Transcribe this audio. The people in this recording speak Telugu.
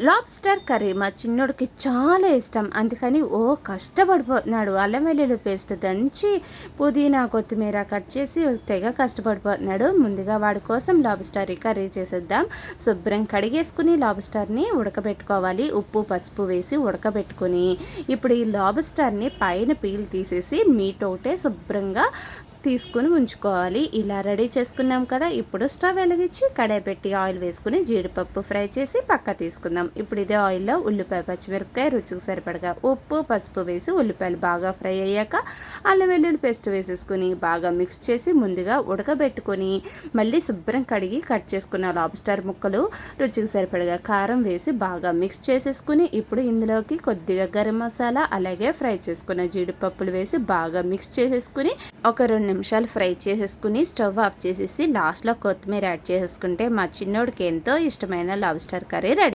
లాబ్స్టర్ కర్రీ మా చిన్నోడికి చాలా ఇష్టం. అందుకని ఓ కష్టపడిపోతున్నాడు. అల్లం వెల్లుల్లి పేస్ట్ దంచి పుదీనా కొత్తిమీర కట్ చేసి తెగ కష్టపడిపోతున్నాడు. ముందుగా వాడి కోసం లాబ్స్టర్ కర్రీ చేసేద్దాం. శుభ్రం కడిగేసుకుని లాబ్స్టర్ని ఉడకబెట్టుకోవాలి. ఉప్పు పసుపు వేసి ఉడకబెట్టుకుని ఇప్పుడు ఈ లాబ్స్టర్ని పైన పీల్ తీసేసి మీట్ ఒకటే శుభ్రంగా తీసుకుని ఉంచుకోవాలి. ఇలా రెడీ చేసుకున్నాం కదా ఇప్పుడు స్టవ్ వెలిగించి కడాయి పెట్టి ఆయిల్ వేసుకుని జీడిపప్పు ఫ్రై చేసి పక్క తీసుకుందాం. ఇప్పుడు ఇదే ఆయిల్లో ఉల్లిపాయ పచ్చిమిరపకాయ రుచికి సరిపడగా ఉప్పు పసుపు వేసి ఉల్లిపాయలు బాగా ఫ్రై అయ్యాక అల్లం వెల్లుల్లి పేస్ట్ వేసేసుకుని బాగా మిక్స్ చేసి ముందుగా ఉడకబెట్టుకొని మళ్ళీ శుభ్రం కడిగి కట్ చేసుకున్న లాబ్స్టర్ ముక్కలు రుచికి సరిపడగా కారం వేసి బాగా మిక్స్ చేసేసుకుని ఇప్పుడు ఇందులోకి కొద్దిగా గరం మసాలా అలాగే ఫ్రై చేసుకున్న జీడిపప్పులు వేసి బాగా మిక్స్ చేసేసుకుని ఒక రెండు నిమిషాలు ఫ్రై చేసేసుకుని స్టవ్ ఆఫ్ చేసేసి లాస్ట్లో కొత్తిమీర యాడ్ చేసేసుకుంటే మా చిన్నోడికి ఎంతో ఇష్టమైన లాబ్స్టర్ కర్రీ రెడీ.